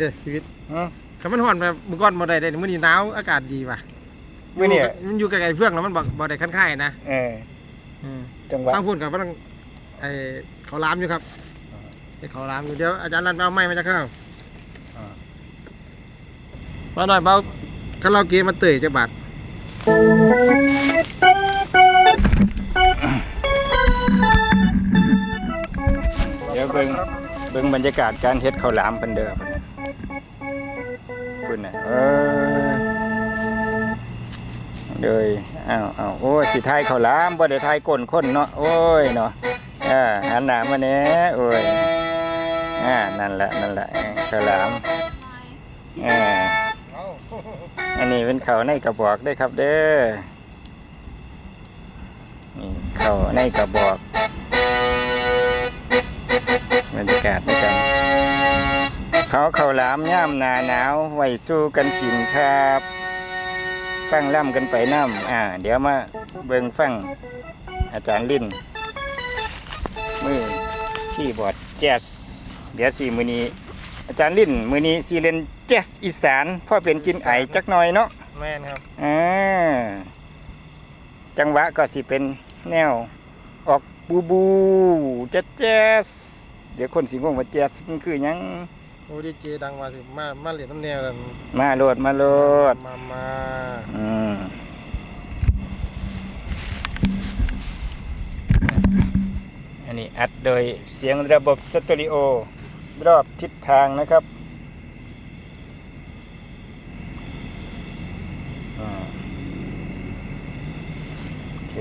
เด้อชีวิตอืมคันมันฮ้อนแบบมื้อก่อนบ่ได้เด้มื้อนี้หนาวอากาศดีว่ะมื้อนี้ มันอยู่ไกลๆเฟื่องแล้วมันบ่บ่ได้คันค่ายนะเอออืม จังหวะทางพูดกับกำลังไอ้เขาวหลามอยู่ครับไอ้เขาวหลามอยู่เดี๋ยวอาจารย์รันไปเอาไม้มาจากข้างมาหน่อยเบาคาราโอเกะมาเตยจักบาทเดี๋ยวเบิ่งเบิ่งบรรยากาศการเฮ็ดข้าวหลามเพิ่นเด้อ เพิ่นน่ะเออเดยอ้าวอ้าวโอ้ยสิทายข้าวหลามบ่ได้ทายก้นคนเนาะโอ้ยเนาะอ่าหันหน้ามาแหน่โอ้ยอ่านั่นแหละนั่นแหละเขาวหลามอ่าอันนี้เป็นเขาในกระบอกเด้ครับเด้อนี่ข้าในกระบอกบรรยากาศด้วยกัน เขาเขาวหลามย่ามหนาหนาวไว้สู้กันกินครับฟังล่ำกันไปน้ำอ่า เดี๋ยวมาเบิงฟังอาจารย์ลิ้นมือที่บอร์ดแจ๊สเดี๋ยวสี่มือนี้ อาจารย์ลิ้นมือนี้สีเลนแจ๊สอีสานพ่อเป็นกินไอจักหน่อยเนาะแม่นครับอ่าจังหวะก็สิเป็นแนว ออกบูบูแจ๊สแจ๊สเดี๋ยวคนสิงงว่าแจ๊สมันคือหยัง โอ้ดีเจดังมาสิมามาเล่นน้ำแนวกันมาโลดมาโลดมามาอืมอันนี้อัดโดยเสียงระบบสตูดิโอ รอบทิศทางนะครับอ่าโอเค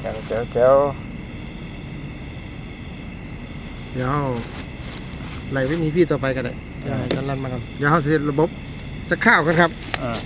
เจ้าเจ้าเจ้าเดี๋ยว เราไล่ไปมีพี่ต่อไปกันเลยเดี๋ยวให้อาจารย์รันมากันเดี๋ยวเขาเสร็จระบบจะข้าวกันครับอ่า